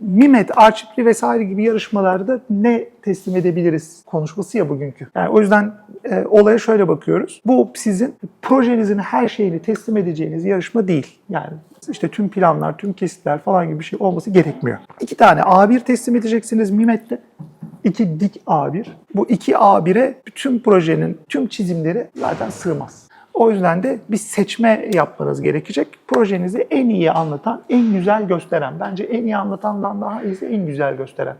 Mimet, Arçipli vesaire gibi yarışmalarda ne teslim edebiliriz konuşması ya bugünkü. Yani o yüzden e, olaya şöyle bakıyoruz. Bu sizin projenizin her şeyini teslim edeceğiniz yarışma değil. Yani işte tüm planlar, tüm kesitler falan gibi bir şey olması gerekmiyor. İki tane A1 teslim edeceksiniz Mimet'te. İki dik A1. Bu iki A1'e bütün projenin tüm çizimleri zaten sığmaz. O yüzden de bir seçme yapmanız gerekecek. Projenizi en iyi anlatan, en güzel gösteren. Bence en iyi anlatandan daha iyisi en güzel gösteren.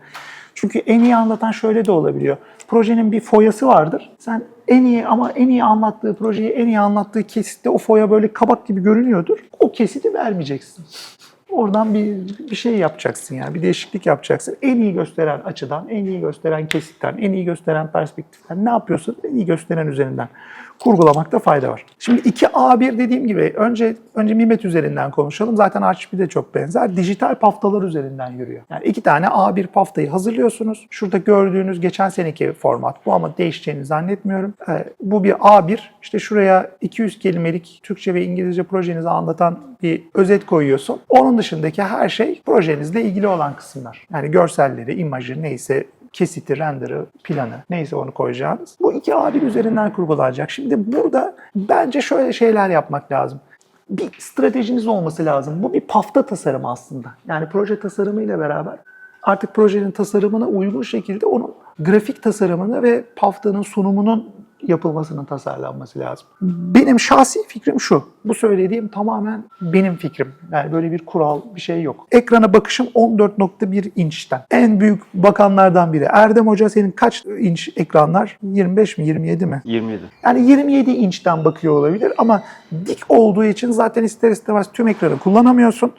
Çünkü en iyi anlatan şöyle de olabiliyor. Projenin bir foyası vardır. Sen en iyi ama en iyi anlattığı projeyi en iyi anlattığı kesitte o foya böyle kabak gibi görünüyordur. O kesiti vermeyeceksin. Oradan bir, bir şey yapacaksın yani bir değişiklik yapacaksın. En iyi gösteren açıdan, en iyi gösteren kesitten, en iyi gösteren perspektiften ne yapıyorsun? En iyi gösteren üzerinden kurgulamakta fayda var. Şimdi 2A1 dediğim gibi önce önce Mimet üzerinden konuşalım. Zaten Archip de çok benzer. Dijital paftalar üzerinden yürüyor. Yani iki tane A1 paftayı hazırlıyorsunuz. Şurada gördüğünüz geçen seneki format bu ama değişeceğini zannetmiyorum. Ee, bu bir A1. İşte şuraya 200 kelimelik Türkçe ve İngilizce projenizi anlatan bir özet koyuyorsun. Onun dışındaki her şey projenizle ilgili olan kısımlar. Yani görselleri, imajı neyse kesiti, render'ı, planı neyse onu koyacağınız. Bu iki A1 üzerinden kurgulanacak. Şimdi burada bence şöyle şeyler yapmak lazım. Bir stratejiniz olması lazım. Bu bir pafta tasarımı aslında. Yani proje tasarımıyla beraber artık projenin tasarımına uygun şekilde onun grafik tasarımını ve paftanın sunumunun yapılmasının tasarlanması lazım. Benim şahsi fikrim şu. Bu söylediğim tamamen benim fikrim. Yani böyle bir kural, bir şey yok. Ekrana bakışım 14.1 inçten. En büyük bakanlardan biri. Erdem Hoca senin kaç inç ekranlar? 25 mi, 27 mi? 27. Yani 27 inçten bakıyor olabilir ama dik olduğu için zaten ister istemez tüm ekranı kullanamıyorsun.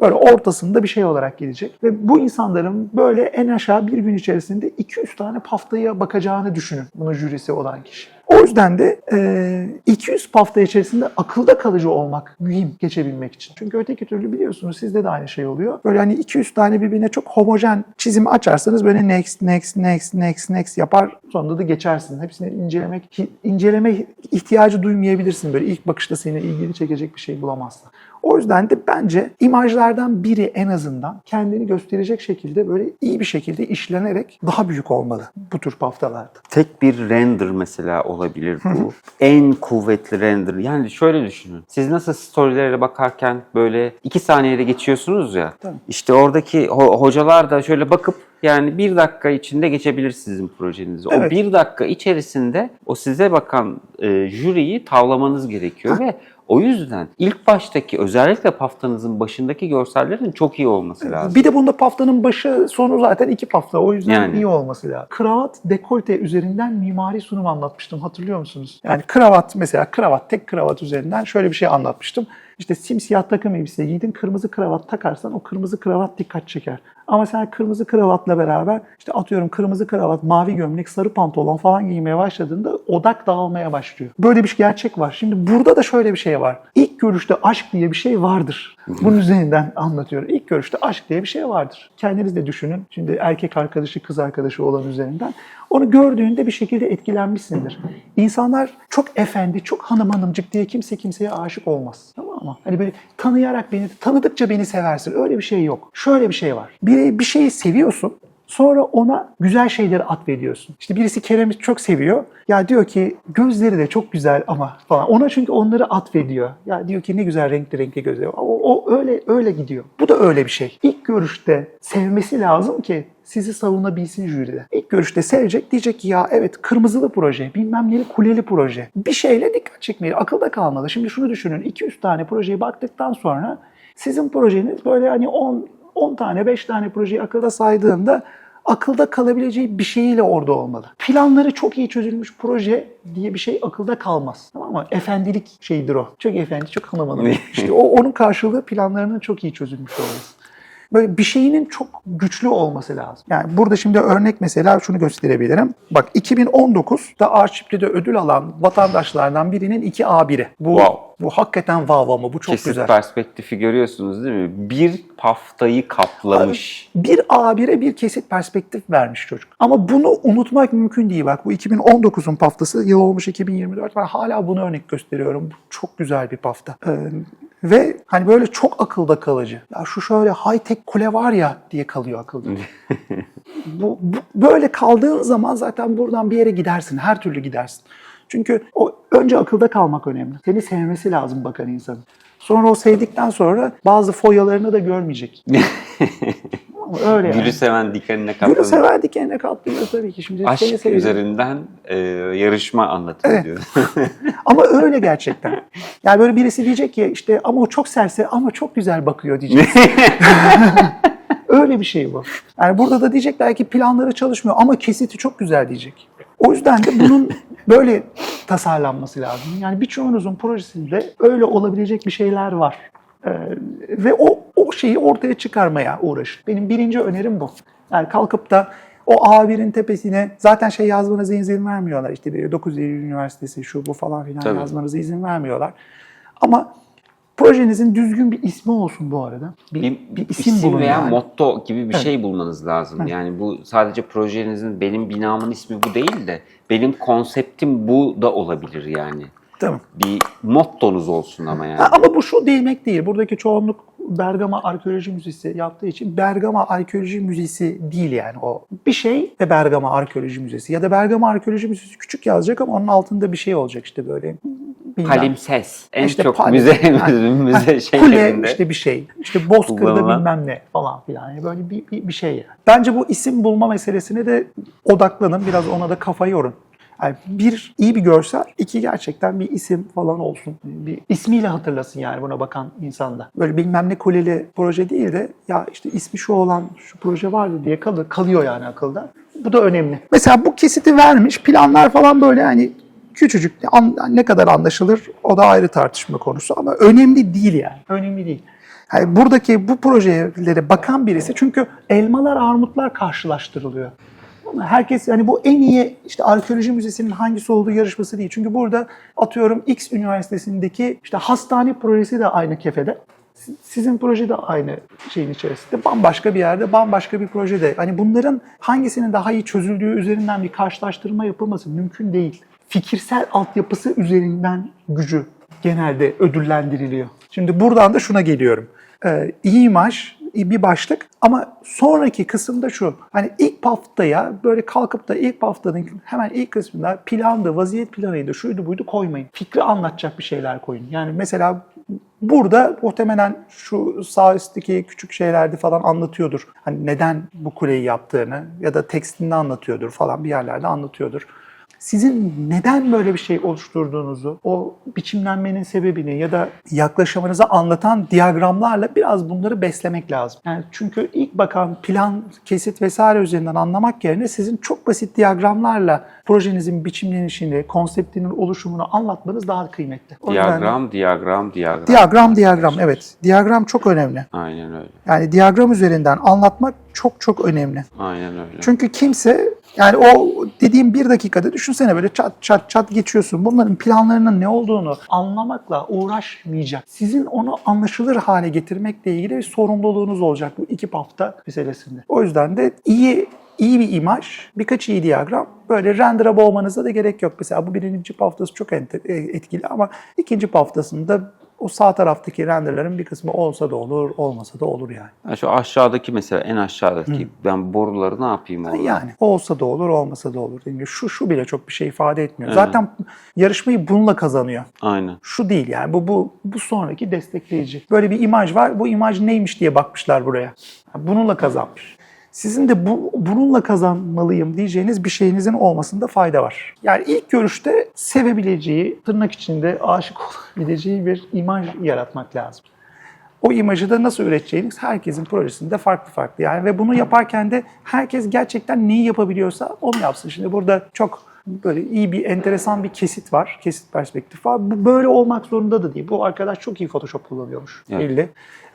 Böyle ortasında bir şey olarak gelecek. Ve bu insanların böyle en aşağı bir gün içerisinde 200 tane paftaya bakacağını düşünün. Bunun jürisi olan kişi. O yüzden de e, 200 pafta içerisinde akılda kalıcı olmak mühim geçebilmek için. Çünkü öteki türlü biliyorsunuz sizde de aynı şey oluyor. Böyle hani 200 tane birbirine çok homojen çizimi açarsanız böyle next, next, next, next, next yapar. Sonunda da geçersin. Hepsini incelemek, inceleme ihtiyacı duymayabilirsin. Böyle ilk bakışta seni ilgili çekecek bir şey bulamazsın. O yüzden de bence imajlardan biri en azından kendini gösterecek şekilde böyle iyi bir şekilde işlenerek daha büyük olmalı bu tür paftalarda. Tek bir render mesela olabilir bu. en kuvvetli render. Yani şöyle düşünün. Siz nasıl storylere bakarken böyle iki saniyede geçiyorsunuz ya. Tabii. İşte oradaki ho- hocalar da şöyle bakıp yani bir dakika içinde geçebilir sizin projenizi. Evet. O bir dakika içerisinde o size bakan e, jüriyi tavlamanız gerekiyor ve o yüzden ilk baştaki özellikle paftanızın başındaki görsellerin çok iyi olması lazım. Bir de bunda paftanın başı sonu zaten iki pafta. O yüzden Yani. iyi olması lazım. Kravat dekolte üzerinden mimari sunum anlatmıştım. Hatırlıyor musunuz? Yani kravat mesela kravat tek kravat üzerinden şöyle bir şey anlatmıştım. İşte simsiyah takım elbise giydin, kırmızı kravat takarsan o kırmızı kravat dikkat çeker. Ama sen kırmızı kravatla beraber işte atıyorum kırmızı kravat, mavi gömlek, sarı pantolon falan giymeye başladığında odak dağılmaya başlıyor. Böyle bir gerçek var. Şimdi burada da şöyle bir şey var. İlk görüşte aşk diye bir şey vardır. Bunun üzerinden anlatıyorum. İlk görüşte aşk diye bir şey vardır. Kendiniz de düşünün. Şimdi erkek arkadaşı, kız arkadaşı olan üzerinden. Onu gördüğünde bir şekilde etkilenmişsindir. İnsanlar çok efendi, çok hanım hanımcık diye kimse kimseye aşık olmaz. Tamam mı? Hani böyle tanıyarak beni, tanıdıkça beni seversin. Öyle bir şey yok. Şöyle bir şey var. Bir, bir şeyi seviyorsun. Sonra ona güzel şeyleri atfediyorsun. İşte birisi Kerem'i çok seviyor. Ya diyor ki gözleri de çok güzel ama falan. Ona çünkü onları atfediyor. Ya diyor ki ne güzel renkli renkli gözleri. O, o öyle öyle gidiyor. Bu da öyle bir şey. İlk görüşte sevmesi lazım ki sizi savunabilsin jüride. İlk görüşte sevecek diyecek ki ya evet kırmızılı proje, bilmem neli kuleli proje. Bir şeyle dikkat çekmeli, akılda kalmalı. Şimdi şunu düşünün 200 tane projeye baktıktan sonra sizin projeniz böyle hani 10 10 tane 5 tane projeyi akılda saydığında akılda kalabileceği bir şeyiyle orada olmalı. Planları çok iyi çözülmüş proje diye bir şey akılda kalmaz. Tamam mı? Efendilik şeyidir o. Çok efendi, çok hanım hanım. İşte o onun karşılığı planlarının çok iyi çözülmüş olması. Böyle bir şeyinin çok güçlü olması lazım. Yani burada şimdi örnek mesela şunu gösterebilirim. Bak 2019'da Arşipli'de ödül alan vatandaşlardan birinin 2A1'i. Bu, Wow. bu hakikaten wow ama bu çok Kesit güzel. perspektifi görüyorsunuz değil mi? Bir paftayı kaplamış. Bir A1'e bir kesit perspektif vermiş çocuk. Ama bunu unutmak mümkün değil. Bak bu 2019'un paftası, yıl olmuş 2024. Ben hala bunu örnek gösteriyorum. Bu çok güzel bir pafta. Ee, Ve hani böyle çok akılda kalıcı. Ya şu şöyle high tech kule var ya diye kalıyor akılda. bu, bu- böyle kaldığın zaman zaten buradan bir yere gidersin. Her türlü gidersin. Çünkü o önce akılda kalmak önemli. Seni sevmesi lazım bakan insanın. Sonra o sevdikten sonra bazı foyalarını da görmeyecek. Ama Öyle yani. Gülü seven dikenine Gülü katlanır. sever dikenine katlıyor tabii ki. Şimdi seni Aşk sevecek. üzerinden e, yarışma anlatıyor Evet. diyor. Ama öyle gerçekten. Yani böyle birisi diyecek ki işte ama o çok serse ama çok güzel bakıyor diyecek. öyle bir şey bu. Yani burada da diyecekler ki planları çalışmıyor ama kesiti çok güzel diyecek. O yüzden de bunun böyle tasarlanması lazım. Yani birçoğunuzun projesinde öyle olabilecek bir şeyler var. Ee, ve o, o şeyi ortaya çıkarmaya uğraşın. Benim birinci önerim bu. Yani kalkıp da o A1'in tepesine zaten şey yazmanıza izin vermiyorlar. İşte bir 9 Eylül Üniversitesi şu bu falan filan Tabii. yazmanıza izin vermiyorlar. Ama projenizin düzgün bir ismi olsun bu arada. Bir, bir, bir isim, bulun veya yani. motto gibi bir Evet. şey bulmanız lazım. Yani bu sadece projenizin benim binamın ismi bu değil de benim konseptim bu da olabilir yani. Tamam. Bir mottonuz olsun ama yani. Ha, ama bu şu demek değil. Buradaki çoğunluk Bergama Arkeoloji Müzesi yaptığı için Bergama Arkeoloji Müzesi değil yani o. Bir şey ve Bergama Arkeoloji Müzesi ya da Bergama Arkeoloji Müzesi küçük yazacak ama onun altında bir şey olacak işte böyle. bilmem. Palimpsest. En İşte çok palim- müze, müze Kule şeylerinde. işte bir şey. İşte Bozkır'da bilmem ne falan filan. Yani böyle bir, bir, bir şey yani. Bence bu isim bulma meselesine de odaklanın. Biraz ona da kafayı yorun. Yani bir iyi bir görsel, iki gerçekten bir isim falan olsun. Bir ismiyle hatırlasın yani buna bakan insanda. Böyle bilmem ne kuleli proje değil de ya işte ismi şu olan şu proje vardı diye kalır, kalıyor yani akılda. Bu da önemli. Mesela bu kesiti vermiş planlar falan böyle hani küçücük ne kadar anlaşılır o da ayrı tartışma konusu ama önemli değil yani. Önemli değil. Yani buradaki bu projelere bakan birisi çünkü elmalar armutlar karşılaştırılıyor. Herkes yani bu en iyi işte arkeoloji müzesinin hangisi olduğu yarışması değil. Çünkü burada atıyorum X üniversitesindeki işte hastane projesi de aynı kefede. Si- Sizin proje de aynı şeyin içerisinde. Bambaşka bir yerde, bambaşka bir projede. Hani bunların hangisinin daha iyi çözüldüğü üzerinden bir karşılaştırma yapılması mümkün değil. Fikirsel altyapısı üzerinden gücü genelde ödüllendiriliyor. Şimdi buradan da şuna geliyorum. Ee, iyi imaj, bir başlık ama sonraki kısımda şu. Hani ilk haftaya böyle kalkıp da ilk haftanın hemen ilk kısmında plandı, vaziyet planıydı, şuydu buydu koymayın. Fikri anlatacak bir şeyler koyun. Yani mesela burada muhtemelen şu sağ üstteki küçük şeylerde falan anlatıyordur. Hani neden bu kuleyi yaptığını ya da tekstinde anlatıyordur falan bir yerlerde anlatıyordur sizin neden böyle bir şey oluşturduğunuzu, o biçimlenmenin sebebini ya da yaklaşımınızı anlatan diyagramlarla biraz bunları beslemek lazım. Yani çünkü ilk bakan plan, kesit vesaire üzerinden anlamak yerine sizin çok basit diyagramlarla projenizin biçimlenişini, konseptinin oluşumunu anlatmanız daha kıymetli. O yüzden- Diyagram, diyagram, diyagram. Diyagram, diyagram. Evet. Diyagram çok önemli. Aynen öyle. Yani diyagram üzerinden anlatmak çok çok önemli. Aynen öyle. Çünkü kimse yani o dediğim bir dakikada düşünsene böyle çat çat çat geçiyorsun. Bunların planlarının ne olduğunu anlamakla uğraşmayacak. Sizin onu anlaşılır hale getirmekle ilgili bir sorumluluğunuz olacak bu iki hafta meselesinde. O yüzden de iyi iyi bir imaj, birkaç iyi diyagram böyle render'a boğmanıza da gerek yok. Mesela bu birinci haftası çok e, etkili ama ikinci haftasında o sağ taraftaki renderların bir kısmı olsa da olur, olmasa da olur yani. Ya şu aşağıdaki mesela en aşağıdaki ben boruları ne yapayım orada? Yani olsa da olur, olmasa da olur. Gibi şu şu bile çok bir şey ifade etmiyor. Evet. Zaten yarışmayı bununla kazanıyor. Aynen. Şu değil yani bu bu bu sonraki destekleyici. Böyle bir imaj var. Bu imaj neymiş diye bakmışlar buraya. Bununla kazanmış. Sizin de bu, bununla kazanmalıyım diyeceğiniz bir şeyinizin olmasında fayda var. Yani ilk görüşte sevebileceği, tırnak içinde aşık olabileceği bir imaj yaratmak lazım. O imajı da nasıl üreteceğiniz herkesin projesinde farklı farklı. Yani ve bunu yaparken de herkes gerçekten neyi yapabiliyorsa onu yapsın. Şimdi burada çok böyle iyi bir enteresan bir kesit var. Kesit perspektif var. Bu böyle olmak zorunda da değil. Bu arkadaş çok iyi Photoshop kullanıyormuş Evet. belli.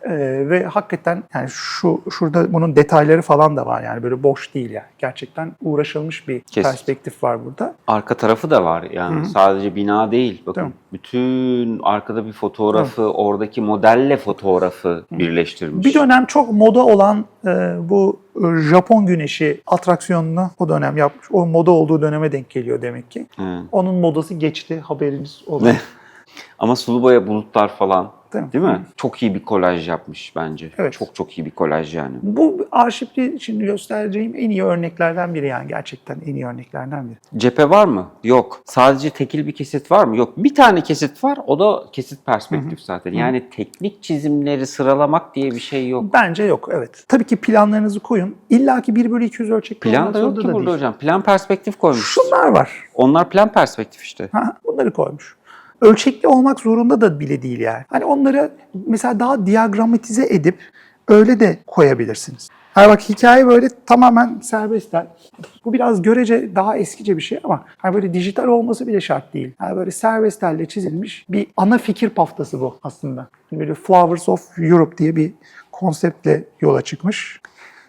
Ee, ve hakikaten yani şu şurada bunun detayları falan da var yani böyle boş değil yani. Gerçekten uğraşılmış bir Kesit. perspektif var burada. Arka tarafı da var yani sadece bina değil. Bakın Tamam. bütün arkada bir fotoğrafı, oradaki modelle fotoğrafı birleştirmiş. Bir dönem çok moda olan e, bu e, Japon güneşi atraksiyonunu o dönem yapmış. O moda olduğu döneme denk geliyor demek ki. Hı. Onun modası geçti haberiniz olsun. Ama sulu boya bulutlar falan Değil mi? Değil mi? Çok iyi bir kolaj yapmış bence. Evet. Çok çok iyi bir kolaj yani. Bu arşivli için göstereceğim en iyi örneklerden biri yani gerçekten en iyi örneklerden biri. Cephe var mı? Yok. Sadece tekil bir kesit var mı? Yok. Bir tane kesit var. O da kesit perspektif zaten. Yani teknik çizimleri sıralamak diye bir şey yok. Bence yok evet. Tabii ki planlarınızı koyun. İlla ki 1 bölü 200 ölçekli Plan da yok ki da burada değil. hocam. Plan perspektif koymuş. Şunlar var. Onlar plan perspektif işte. Ha, bunları koymuş. Ölçekli olmak zorunda da bile değil yani. Hani onları mesela daha diyagramatize edip öyle de koyabilirsiniz. Hani bak hikaye böyle tamamen serbestler. Bu biraz görece daha eskice bir şey ama hani böyle dijital olması bile şart değil. Yani böyle serbestlerle çizilmiş bir ana fikir paftası bu aslında. Böyle Flowers of Europe diye bir konseptle yola çıkmış.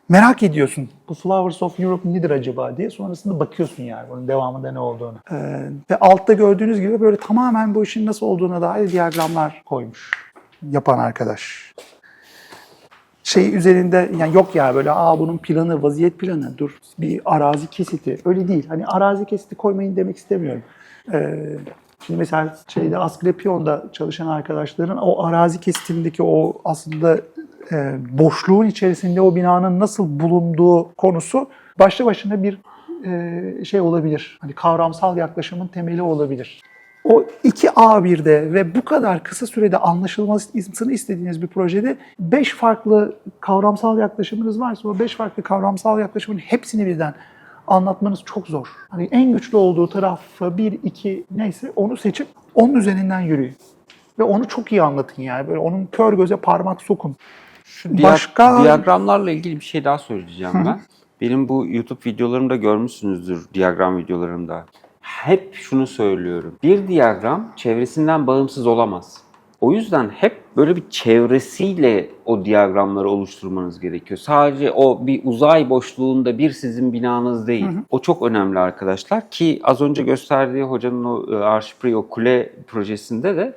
Merak ediyorsun bu Flowers of Europe nedir acaba diye. Sonrasında bakıyorsun yani bunun devamında ne olduğunu. Ee, ve altta gördüğünüz gibi böyle tamamen bu işin nasıl olduğuna dair diyagramlar koymuş yapan arkadaş. Şey üzerinde yani yok ya böyle aa bunun planı, vaziyet planı, dur bir arazi kesiti. Öyle değil. Hani arazi kesiti koymayın demek istemiyorum. Ee, Şimdi mesela şeyde Asklepion'da çalışan arkadaşların o arazi kesitindeki o aslında e, boşluğun içerisinde o binanın nasıl bulunduğu konusu başlı başına bir e, şey olabilir. Hani kavramsal yaklaşımın temeli olabilir. O 2A1'de ve bu kadar kısa sürede anlaşılmasını istediğiniz bir projede 5 farklı kavramsal yaklaşımınız varsa o 5 farklı kavramsal yaklaşımın hepsini birden anlatmanız çok zor. Hani en güçlü olduğu tarafı 1, 2 neyse onu seçip onun üzerinden yürüyün. Ve onu çok iyi anlatın yani. Böyle onun kör göze parmak sokun. Diya- Başka Diyagramlarla ilgili bir şey daha söyleyeceğim ben. Benim bu YouTube videolarımda görmüşsünüzdür diyagram videolarımda. Hep şunu söylüyorum. Bir diyagram çevresinden bağımsız olamaz. O yüzden hep böyle bir çevresiyle o diyagramları oluşturmanız gerekiyor. Sadece o bir uzay boşluğunda bir sizin binanız değil. O çok önemli arkadaşlar ki az önce gösterdiği hocanın o e, Arşipri o kule projesinde de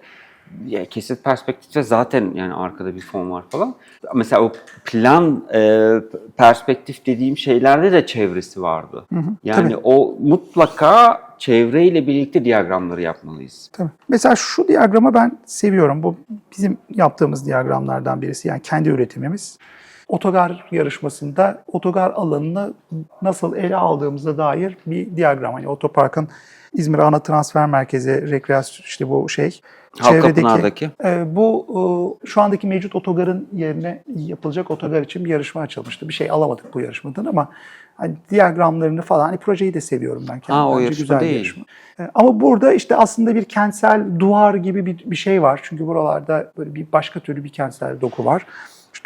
ya kesit perspektifte zaten yani arkada bir fon var falan. Mesela o plan e, perspektif dediğim şeylerde de çevresi vardı. yani tabii. o mutlaka çevreyle birlikte diyagramları yapmalıyız. Tabii. Mesela şu diyagramı ben seviyorum. Bu bizim yaptığımız diyagramlardan birisi. Yani kendi üretimimiz. Otogar yarışmasında otogar alanını nasıl ele aldığımıza dair bir diyagram. Hani otoparkın İzmir Ana Transfer Merkezi rekreasyon işte bu şey. Halkapınar'daki. e, bu e, şu andaki mevcut otogarın yerine yapılacak otogar için bir yarışma açılmıştı. Bir şey alamadık bu yarışmadan ama hani diyagramlarını falan hani projeyi de seviyorum ben. Ha, o yarışma güzel bir değil. yarışma. E, Ama burada işte aslında bir kentsel duvar gibi bir, bir şey var. Çünkü buralarda böyle bir başka türlü bir kentsel doku var.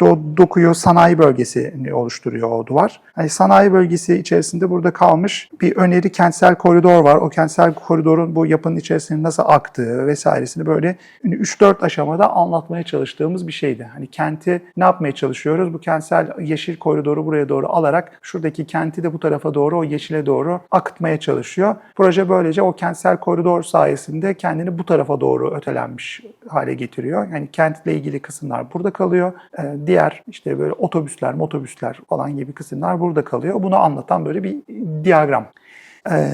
İşte o dokuyu sanayi bölgesini oluşturuyor o duvar. Yani sanayi bölgesi içerisinde burada kalmış bir öneri kentsel koridor var. O kentsel koridorun bu yapının içerisinde nasıl aktığı vesairesini böyle 3-4 aşamada anlatmaya çalıştığımız bir şeydi. Hani kenti ne yapmaya çalışıyoruz? Bu kentsel yeşil koridoru buraya doğru alarak şuradaki kenti de bu tarafa doğru o yeşile doğru akıtmaya çalışıyor. Proje böylece o kentsel koridor sayesinde kendini bu tarafa doğru ötelenmiş hale getiriyor. Yani kentle ilgili kısımlar burada kalıyor. Diğer işte böyle otobüsler, motobüsler falan gibi kısımlar burada kalıyor. Bunu anlatan böyle bir diyagram. Ee,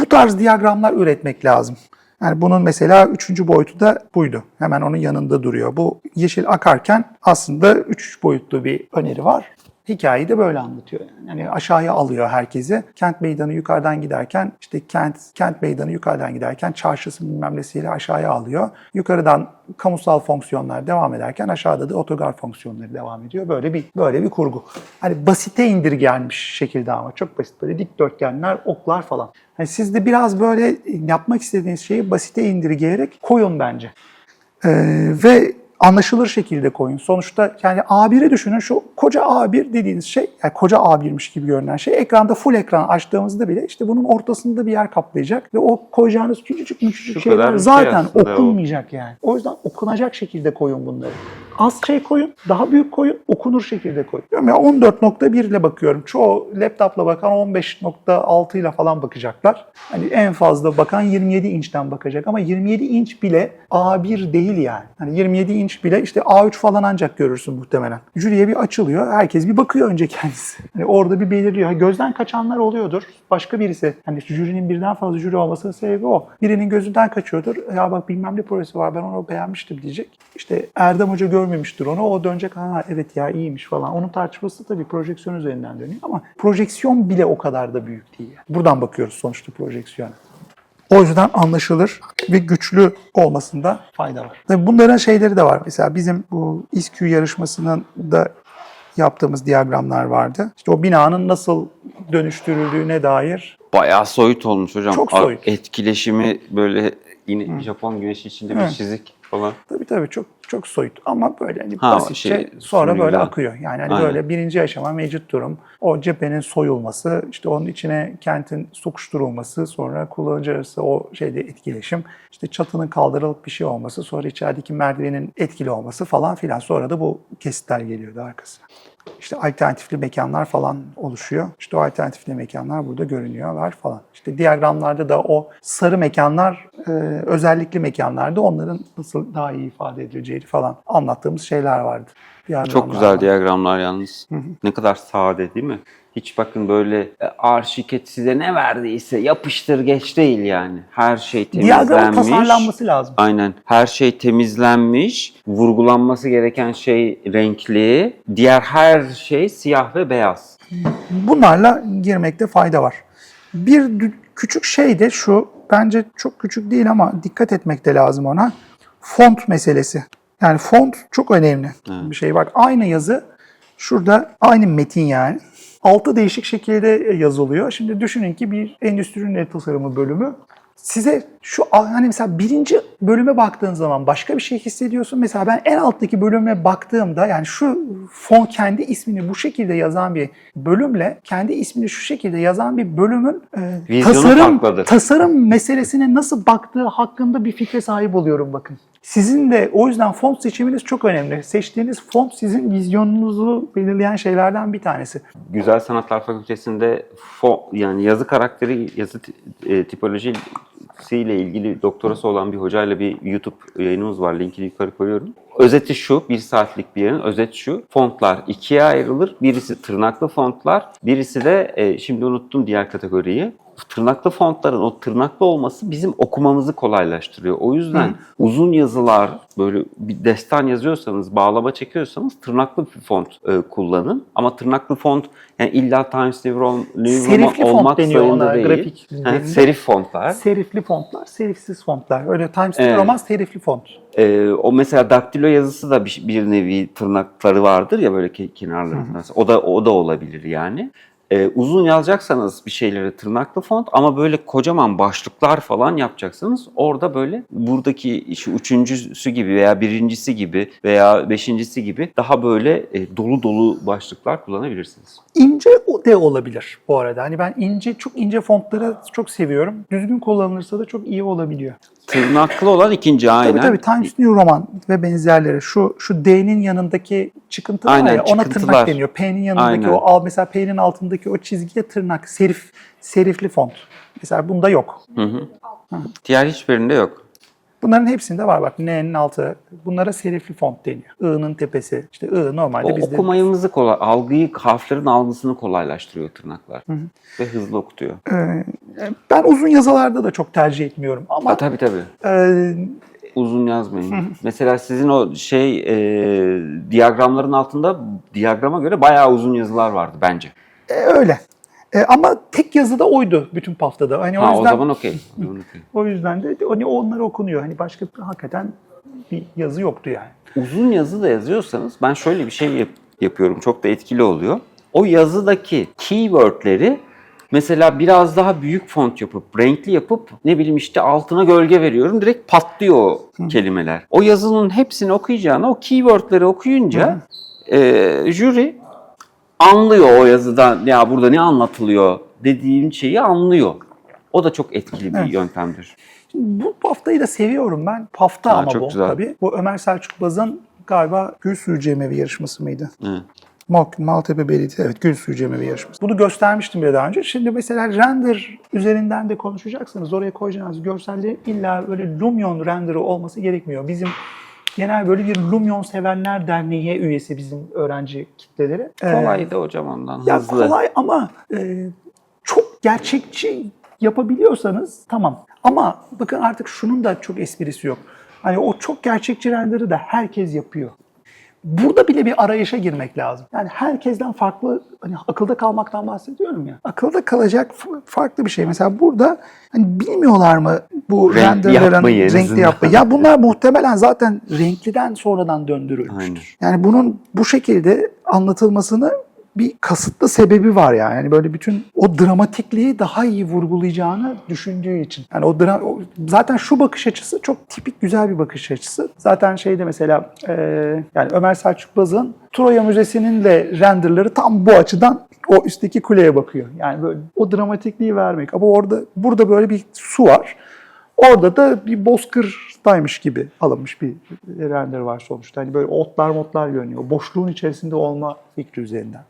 bu tarz diyagramlar üretmek lazım. Yani bunun mesela üçüncü boyutu da buydu. Hemen onun yanında duruyor. Bu yeşil akarken aslında üç boyutlu bir öneri var. Hikayeyi de böyle anlatıyor. Yani. yani aşağıya alıyor herkesi. Kent meydanı yukarıdan giderken işte kent kent meydanı yukarıdan giderken çarşısı bilmem nesiyle aşağıya alıyor. Yukarıdan kamusal fonksiyonlar devam ederken aşağıda da otogar fonksiyonları devam ediyor. Böyle bir böyle bir kurgu. Hani basite indirgenmiş şekilde ama çok basit böyle dikdörtgenler, oklar falan. Hani siz de biraz böyle yapmak istediğiniz şeyi basite indirgeyerek koyun bence. Ee, ve anlaşılır şekilde koyun. Sonuçta yani A1'i düşünün şu koca A1 dediğiniz şey yani koca A1'miş gibi görünen şey ekranda full ekran açtığımızda bile işte bunun ortasında bir yer kaplayacak ve o koyacağınız küçücük küçücük şeyler şey zaten o. okunmayacak yani. O yüzden okunacak şekilde koyun bunları. Az şey koyun, daha büyük koyun, okunur şekilde koyun. Diyorum ya 14.1 ile bakıyorum. Çoğu laptopla bakan 15.6 ile falan bakacaklar. Hani en fazla bakan 27 inçten bakacak ama 27 inç bile A1 değil yani. Hani 27 inç bile işte A3 falan ancak görürsün muhtemelen. Jüriye bir açılıyor. Herkes bir bakıyor önce kendisi. Hani orada bir belirliyor. Gözden kaçanlar oluyordur. Başka birisi hani jürinin birden fazla jüri olmasının sebebi o. Birinin gözünden kaçıyordur. Ya bak bilmem ne projesi var ben onu beğenmiştim diyecek. İşte Erdem Hoca görmemiştir onu. O dönecek ha evet ya iyiymiş falan. Onun tartışması tabii projeksiyon üzerinden dönüyor ama projeksiyon bile o kadar da büyük değil. Buradan bakıyoruz sonuçta projeksiyona. O yüzden anlaşılır ve güçlü olmasında fayda var. Tabii bunların şeyleri de var. Mesela bizim bu İSQ yarışmasının da yaptığımız diyagramlar vardı. İşte o binanın nasıl dönüştürüldüğüne dair Bayağı soyut olmuş hocam. Çok soyut. Etkileşimi böyle yine Japon güneşi içinde bir Hı. çizik falan. Tabii tabii çok çok soyut ama böyle hani Ha, basitçe şey, sonra böyle da. akıyor. Yani hani Aynen. böyle birinci aşama mevcut durum. O cephenin soyulması, işte onun içine kentin sokuşturulması, sonra kullanıcı arası o şeyde etkileşim, işte çatının kaldırılıp bir şey olması, sonra içerideki merdivenin etkili olması falan filan. Sonra da bu kesitler geliyordu arkasına. İşte alternatifli mekanlar falan oluşuyor. İşte o alternatifli mekanlar burada görünüyorlar falan. İşte diyagramlarda da o sarı mekanlar e, özellikli mekanlarda onların nasıl daha iyi ifade edileceğini falan anlattığımız şeyler vardı. Çok güzel diyagramlar yalnız. Ne kadar sade değil mi? Hiç bakın böyle e, ağır şirket size ne verdiyse yapıştır geç değil yani. Her şey Diyagramın temizlenmiş. tasarlanması lazım. Aynen. Her şey temizlenmiş. Vurgulanması gereken şey renkli. Diğer her şey siyah ve beyaz. Bunlarla girmekte fayda var. Bir küçük şey de şu, bence çok küçük değil ama dikkat etmek de lazım ona. Font meselesi. Yani font çok önemli bir şey. Bak aynı yazı şurada aynı metin yani. Altı değişik şekilde yazılıyor. Şimdi düşünün ki bir endüstri ürünleri tasarımı bölümü size şu hani mesela birinci bölüme baktığın zaman başka bir şey hissediyorsun. Mesela ben en alttaki bölüme baktığımda yani şu fon kendi ismini bu şekilde yazan bir bölümle kendi ismini şu şekilde yazan bir bölümün e, tasarım farklıdır. tasarım meselesine nasıl baktığı hakkında bir fikre sahip oluyorum bakın. Sizin de o yüzden font seçiminiz çok önemli. Seçtiğiniz font sizin vizyonunuzu belirleyen şeylerden bir tanesi. Güzel Sanatlar Fakültesi'nde fo- yani yazı karakteri, yazı e, tipolojisiyle ilgili doktorası olan bir hocayla bir YouTube yayınımız var. Linkini yukarı koyuyorum. Özeti şu, bir saatlik bir yayın. Özet şu, fontlar ikiye ayrılır. Birisi tırnaklı fontlar, birisi de, e, şimdi unuttum diğer kategoriyi. Tırnaklı fontların o tırnaklı olması bizim okumamızı kolaylaştırıyor. O yüzden uzun yazılar, böyle bir destan yazıyorsanız, bağlama çekiyorsanız tırnaklı bir font e, kullanın. Ama tırnaklı font yani illa Times New Roman, New Roman olmak zorunda değil. grafik dilinde. serif fontlar. Serifli fontlar, serifsiz fontlar. Öyle Times New Evet. Roman serifli font. Ee, o mesela daktilo yazısı da bir, bir nevi tırnakları vardır ya böyle ke- kenarlarında. O da o da olabilir yani. Ee, uzun yazacaksanız bir şeyleri tırnaklı font ama böyle kocaman başlıklar falan yapacaksanız orada böyle buradaki şu üçüncüsü gibi veya birincisi gibi veya beşincisi gibi daha böyle e, dolu dolu başlıklar kullanabilirsiniz. İnce de olabilir bu arada. Hani ben ince, çok ince fontları çok seviyorum. Düzgün kullanılırsa da çok iyi olabiliyor. Tırnaklı olan ikinci aynen. Tabii tabii Times New Roman ve benzerleri. Şu şu D'nin yanındaki çıkıntı var Aynen, ya ona tırnak deniyor. P'nin yanındaki Aynen. o al mesela P'nin altındaki o çizgiye tırnak, serif, serifli font. Mesela bunda yok. Hı hı. Diğer hiçbirinde yok. Bunların hepsinde var bak N'nin altı. Bunlara serifli font deniyor. I'nın tepesi. İşte I normalde O bizde okumayımızı kolay, algıyı, harflerin algısını kolaylaştırıyor tırnaklar. Ve hızlı okutuyor. Ee, ben uzun yazılarda da çok tercih etmiyorum ama Ha, tabii tabii. e, Uzun yazmayın. Mesela sizin o şey e, diyagramların altında diyagrama göre bayağı uzun yazılar vardı bence. E, öyle. E, ama tek yazı da oydu bütün paftada. Hani o Ha o yüzden. O zaman okey. o yüzden de hani onları okunuyor. Hani başka hakikaten bir yazı yoktu yani. Uzun yazı da yazıyorsanız ben şöyle bir şey yap- yapıyorum. Çok da etkili oluyor. O yazıdaki keywordleri mesela biraz daha büyük font yapıp, renkli yapıp ne bileyim işte altına gölge veriyorum. Direkt patlıyor o kelimeler. O yazının hepsini okuyacağına o keywordleri okuyunca e, jüri anlıyor o yazıda ya burada ne anlatılıyor dediğin şeyi anlıyor. O da çok etkili bir Evet. yöntemdir. Bu haftayı da seviyorum ben. Hafta Ha, ama çok bu güzel. tabii. Bu Ömer Selçuk Baz'ın galiba Gül Suyu Cemevi yarışması mıydı? Hı. Mal- Maltepe Belediyesi, evet Gül Suyu Cemevi yarışması. Bunu göstermiştim bile daha önce. Şimdi mesela render üzerinden de konuşacaksanız oraya koyacağınız görsellerin illa böyle Lumion render'ı olması gerekmiyor. Bizim genel böyle bir Lumion sevenler derneği üyesi bizim öğrenci kitleleri. Ee, Kolay da hocam ondan ya hızlı. kolay ama e, çok gerçekçi yapabiliyorsanız tamam. Ama bakın artık şunun da çok esprisi yok. Hani o çok gerçekçi render'ı da herkes yapıyor. Burada bile bir arayışa girmek lazım. Yani herkesten farklı, hani akılda kalmaktan bahsediyorum ya. Akılda kalacak farklı bir şey. Mesela burada hani bilmiyorlar mı bu Renkli renderların renkli yapmayı? Ya bunlar muhtemelen zaten renkliden sonradan döndürülmüştür. Yani bunun bu şekilde anlatılmasını bir kasıtlı sebebi var yani. yani böyle bütün o dramatikliği daha iyi vurgulayacağını düşündüğü için. Yani o, dra- o- zaten şu bakış açısı çok tipik güzel bir bakış açısı. Zaten şeyde mesela e, yani Ömer Selçuk Bazık'ın Troya Müzesi'nin de renderları tam bu açıdan o üstteki kuleye bakıyor. Yani böyle o dramatikliği vermek. Ama orada burada böyle bir su var. Orada da bir bozkırdaymış gibi alınmış bir render var sonuçta. Hani böyle otlar motlar görünüyor. Boşluğun içerisinde olma fikri üzerinden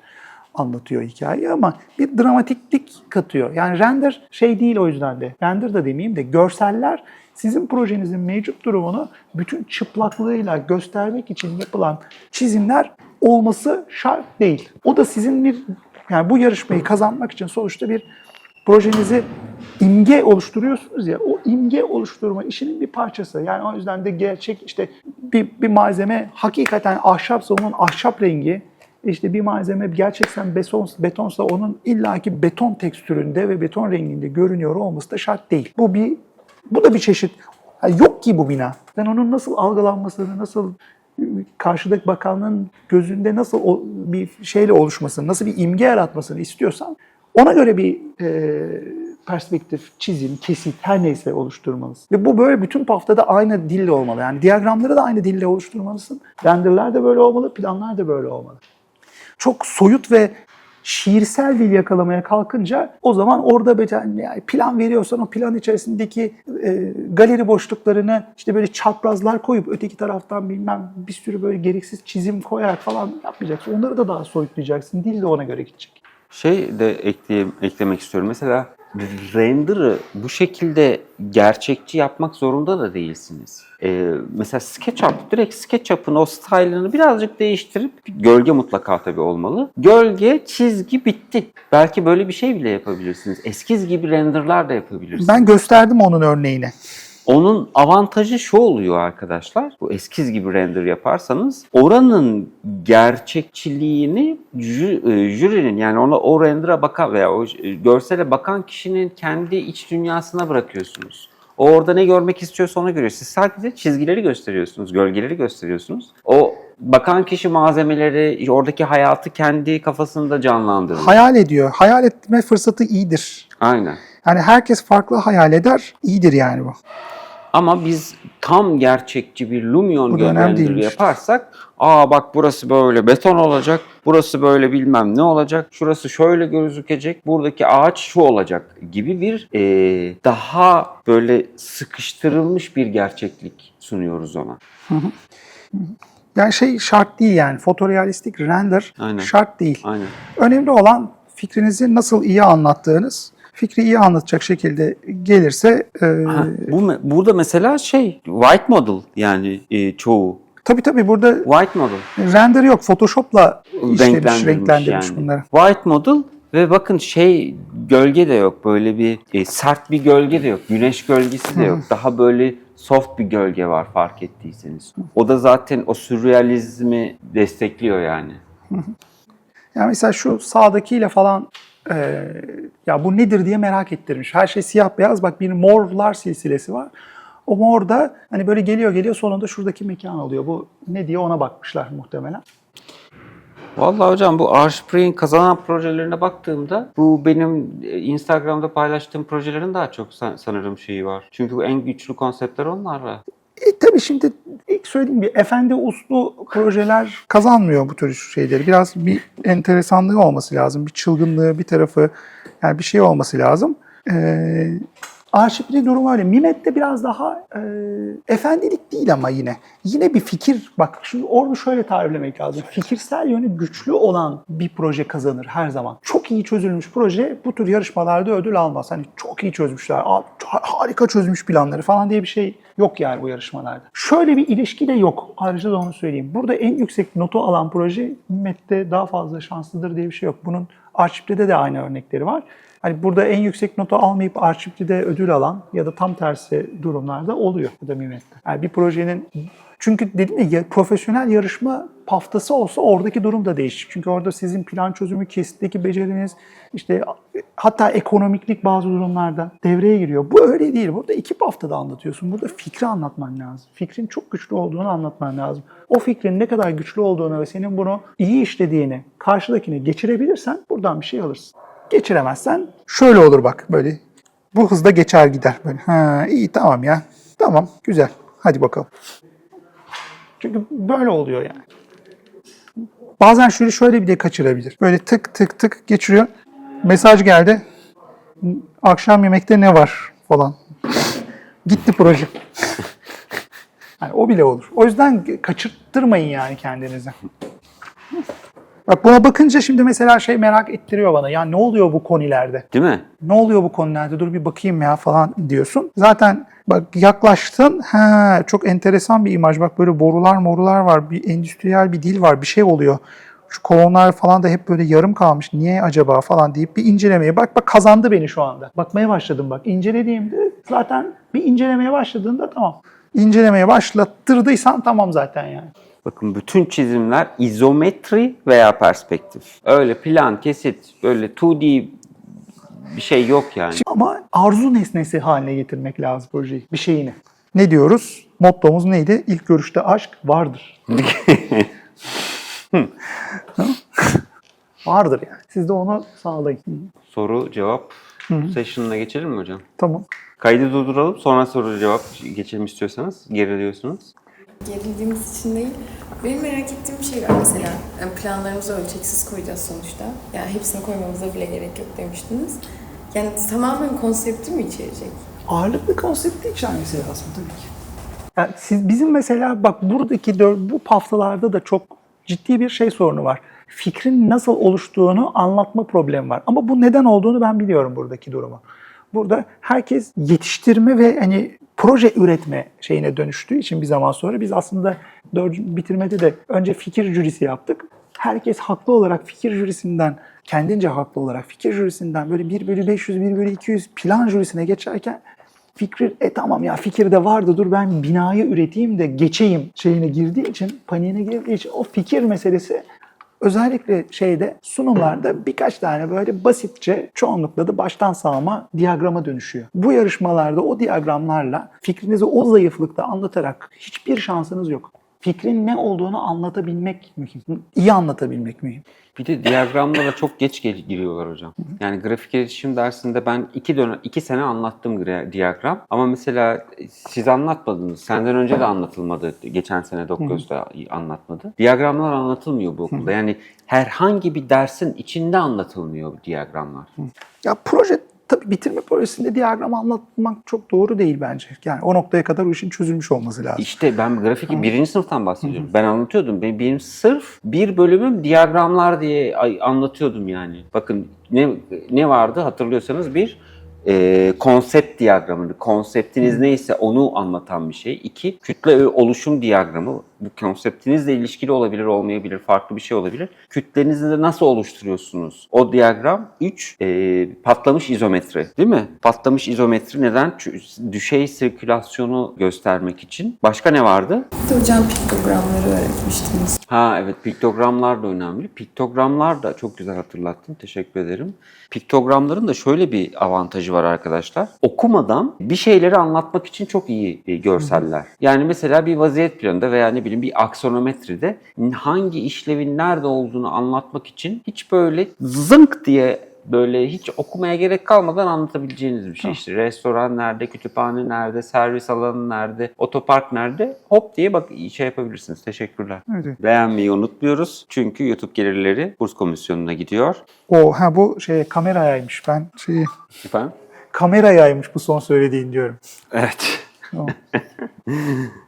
anlatıyor hikayeyi ama bir dramatiklik katıyor. Yani render şey değil o yüzden de. Render da demeyeyim de görseller sizin projenizin mevcut durumunu bütün çıplaklığıyla göstermek için yapılan çizimler olması şart değil. O da sizin bir yani bu yarışmayı kazanmak için sonuçta bir projenizi imge oluşturuyorsunuz ya o imge oluşturma işinin bir parçası. Yani o yüzden de gerçek işte bir, bir malzeme hakikaten ahşapsa onun ahşap rengi işte bir malzeme gerçekten beton, betonsa onun illaki beton tekstüründe ve beton renginde görünüyor olması da şart değil. Bu bir bu da bir çeşit Ha, yok ki bu bina. Ben onun nasıl algılanmasını, nasıl karşıdaki bakanlığın gözünde nasıl bir şeyle oluşmasını, nasıl bir imge yaratmasını istiyorsan ona göre bir e, perspektif, çizim, kesit her neyse oluşturmalısın. Ve bu böyle bütün paftada aynı dille olmalı. Yani diyagramları da aynı dille oluşturmalısın. Renderler de böyle olmalı, planlar da böyle olmalı. Çok soyut ve şiirsel dil yakalamaya kalkınca o zaman orada yani plan veriyorsan o plan içerisindeki e, galeri boşluklarını işte böyle çaprazlar koyup öteki taraftan bilmem bir sürü böyle gereksiz çizim koyarak falan yapmayacaksın. Onları da daha soyutlayacaksın. Dil de ona göre gidecek. Şey de ekleyeyim, eklemek istiyorum. Mesela render'ı bu şekilde gerçekçi yapmak zorunda da değilsiniz. Ee, mesela SketchUp, direkt SketchUp'ın o style'ını birazcık değiştirip gölge mutlaka tabii olmalı. Gölge, çizgi bitti. Belki böyle bir şey bile yapabilirsiniz. Eskiz gibi render'lar da yapabilirsiniz. Ben gösterdim onun örneğini. Onun avantajı şu oluyor arkadaşlar. Bu eskiz gibi render yaparsanız oranın gerçekçiliğini e, jürinin yani ona o render'a bakan veya o e, görsele bakan kişinin kendi iç dünyasına bırakıyorsunuz. O orada ne görmek istiyorsa onu görüyor. Siz sadece çizgileri gösteriyorsunuz, gölgeleri gösteriyorsunuz. O bakan kişi malzemeleri, oradaki hayatı kendi kafasında canlandırıyor. Hayal ediyor. Hayal etme fırsatı iyidir. Aynen. Yani herkes farklı hayal eder. İyidir yani bu. Ama biz tam gerçekçi bir Lumion değilmiş. yaparsak aa bak burası böyle beton olacak, burası böyle bilmem ne olacak, şurası şöyle gözükecek, buradaki ağaç şu olacak gibi bir eee, daha böyle sıkıştırılmış bir gerçeklik sunuyoruz ona. Yani şey şart değil yani. Fotorealistik render Aynen. şart değil. Aynen. Önemli olan fikrinizi nasıl iyi anlattığınız. Fikri iyi anlatacak şekilde gelirse e, Ha, bu burada mesela şey white model yani e, çoğu tabii tabii burada white model. render yok. Photoshop'la işlemiş, renklendirmiş yani. bunları. White model ve bakın şey gölge de yok. Böyle bir e, sert bir gölge de yok. Güneş gölgesi de yok. Daha böyle soft bir gölge var fark ettiyseniz. O da zaten o sürrealizmi destekliyor yani. Yani mesela şu sağdakiyle falan e, ya bu nedir diye merak ettirmiş. Her şey siyah beyaz. Bak bir morlar silsilesi var. O mor da hani böyle geliyor geliyor sonunda şuradaki mekan oluyor. Bu ne diye ona bakmışlar muhtemelen. Vallahi hocam bu Archiprek'in kazanan projelerine baktığımda bu benim e, Instagram'da paylaştığım projelerin daha çok san- sanırım şeyi var. Çünkü en güçlü konseptler onlarla. E tabii şimdi ilk söylediğim gibi efendi uslu projeler kazanmıyor bu tür şeyleri. Biraz bir enteresanlığı olması lazım. Bir çılgınlığı bir tarafı yani bir şey olması lazım. Ee, Arşivli durum öyle. Mimet'te biraz daha e, efendilik değil ama yine. Yine bir fikir, bak şimdi orada şöyle tariflemek lazım. Fikirsel yönü güçlü olan bir proje kazanır her zaman. Çok iyi çözülmüş proje bu tür yarışmalarda ödül almaz. Hani çok iyi çözmüşler, "Aa, ha- harika çözmüş planları falan diye bir şey yok yani bu yarışmalarda. Şöyle bir ilişki de yok. Ayrıca da onu söyleyeyim. Burada en yüksek notu alan proje Mimet'te daha fazla şanslıdır diye bir şey yok. Bunun Arşivli'de de aynı örnekleri var. Hani burada en yüksek notu almayıp Arşivli'de ödül alan ya da tam tersi durumlarda oluyor bu da Mimet'te. Yani bir projenin çünkü dedim ya, profesyonel yarışma paftası olsa oradaki durum da değişik. Çünkü orada sizin plan çözümü, kesitteki beceriniz, işte hatta ekonomiklik bazı durumlarda devreye giriyor. Bu öyle değil. Burada iki haftada anlatıyorsun. Burada fikri anlatman lazım. Fikrin çok güçlü olduğunu anlatman lazım. O fikrin ne kadar güçlü olduğunu ve senin bunu iyi işlediğini karşıdakine geçirebilirsen buradan bir şey alırsın. Geçiremezsen şöyle olur bak böyle. Bu hızda geçer gider böyle. Ha iyi tamam ya. Tamam güzel. Hadi bakalım. Çünkü böyle oluyor yani. Bazen şöyle şöyle bir de kaçırabilir. Böyle tık tık tık geçiriyor. Mesaj geldi. Akşam yemekte ne var falan. Gitti proje. Yani o bile olur. O yüzden kaçırttırmayın yani kendinizi. Bak buna bakınca şimdi mesela şey merak ettiriyor bana. Ya ne oluyor bu konilerde? Değil mi? ne oluyor bu konulerde dur bir bakayım ya falan diyorsun. Zaten bak yaklaştın ha çok enteresan bir imaj bak böyle borular morular var bir endüstriyel bir dil var bir şey oluyor. Şu kolonlar falan da hep böyle yarım kalmış. Niye acaba falan deyip bir incelemeye bak bak kazandı beni şu anda. Bakmaya başladım bak. İncelediğimde zaten bir incelemeye başladığında tamam. İncelemeye başlattırdıysan tamam zaten yani. Bakın bütün çizimler izometri veya perspektif. Öyle plan, kesit, böyle 2D bir şey yok yani. Ama arzu nesnesi haline getirmek lazım projeyi, bir şeyini. Ne diyoruz? Mottomuz neydi? İlk görüşte aşk vardır. vardır yani. Siz de onu sağlayın. Soru cevap session'ına geçelim mi hocam? Tamam. Kaydı durduralım sonra soru cevap geçelim istiyorsanız. Geriliyorsunuz. Gerildiğimiz için değil. Benim merak ettiğim şey var mesela. Planlarımızı ölçeksiz koyacağız sonuçta. Yani hepsini koymamıza bile gerek yok demiştiniz. Yani tamamen konsepti mi içerecek? Ağırlıklı konsepti içermesi lazım tabii ki. Yani siz, bizim mesela bak buradaki bu paftalarda da çok ciddi bir şey sorunu var. Fikrin nasıl oluştuğunu anlatma problemi var. Ama bu neden olduğunu ben biliyorum buradaki durumu. Burada herkes yetiştirme ve hani proje üretme şeyine dönüştüğü için bir zaman sonra biz aslında dördüncü bitirmede de önce fikir jürisi yaptık. Herkes haklı olarak fikir jürisinden, kendince haklı olarak fikir jürisinden böyle 1 bölü 500, 1 bölü 200 plan jürisine geçerken Fikri, e tamam ya fikir de vardı dur ben binayı üreteyim de geçeyim şeyine girdiği için, paniğine girdiği için o fikir meselesi özellikle şeyde sunumlarda birkaç tane böyle basitçe çoğunlukla da baştan sağma diyagrama dönüşüyor. Bu yarışmalarda o diyagramlarla fikrinizi o zayıflıkta anlatarak hiçbir şansınız yok. Fikrin ne olduğunu anlatabilmek mühim. İyi anlatabilmek mühim. Bir de diyagramlara çok geç giriyorlar hocam. Yani grafik iletişim dersinde ben iki dönem, iki sene anlattım gra- diyagram. Ama mesela siz anlatmadınız. Senden önce de anlatılmadı. Geçen sene Dokkoz da anlatmadı. Diyagramlar anlatılmıyor bu okulda. Yani herhangi bir dersin içinde anlatılmıyor diyagramlar. Ya proje tabii bitirme projesinde diyagram anlatmak çok doğru değil bence. Yani o noktaya kadar o işin çözülmüş olması lazım. İşte ben grafik birinci sınıftan bahsediyorum. Ben anlatıyordum. Benim, benim sırf bir bölümüm diyagramlar diye anlatıyordum yani. Bakın ne ne vardı hatırlıyorsanız bir e, konsept diyagramı. Konseptiniz neyse onu anlatan bir şey. İki kütle oluşum diyagramı. Bu konseptinizle ilişkili olabilir, olmayabilir, farklı bir şey olabilir. Kütlenizi de nasıl oluşturuyorsunuz? O diyagram. Üç e, patlamış izometri. Değil mi? Patlamış izometri neden? Düşey sirkülasyonu göstermek için. Başka ne vardı? Hocam piktogramları öğretmiştiniz. Ha evet piktogramlar da önemli. Piktogramlar da çok güzel hatırlattın. Teşekkür ederim. Piktogramların da şöyle bir avantajı var arkadaşlar. Okumadan bir şeyleri anlatmak için çok iyi e, görseller. Yani mesela bir vaziyet planında veya ne bileyim bir aksonometride hangi işlevin nerede olduğunu anlatmak için hiç böyle zınk diye böyle hiç okumaya gerek kalmadan anlatabileceğiniz bir şey. İşte restoran nerede, kütüphane nerede, servis alanı nerede, otopark nerede hop diye bak şey yapabilirsiniz. Teşekkürler. Evet. Beğenmeyi unutmuyoruz. Çünkü YouTube gelirleri burs komisyonuna gidiyor. O ha bu şey kamerayaymış. Ben şeyi Efendim? kamerayaymış bu son söylediğin diyorum. Evet. Tamam.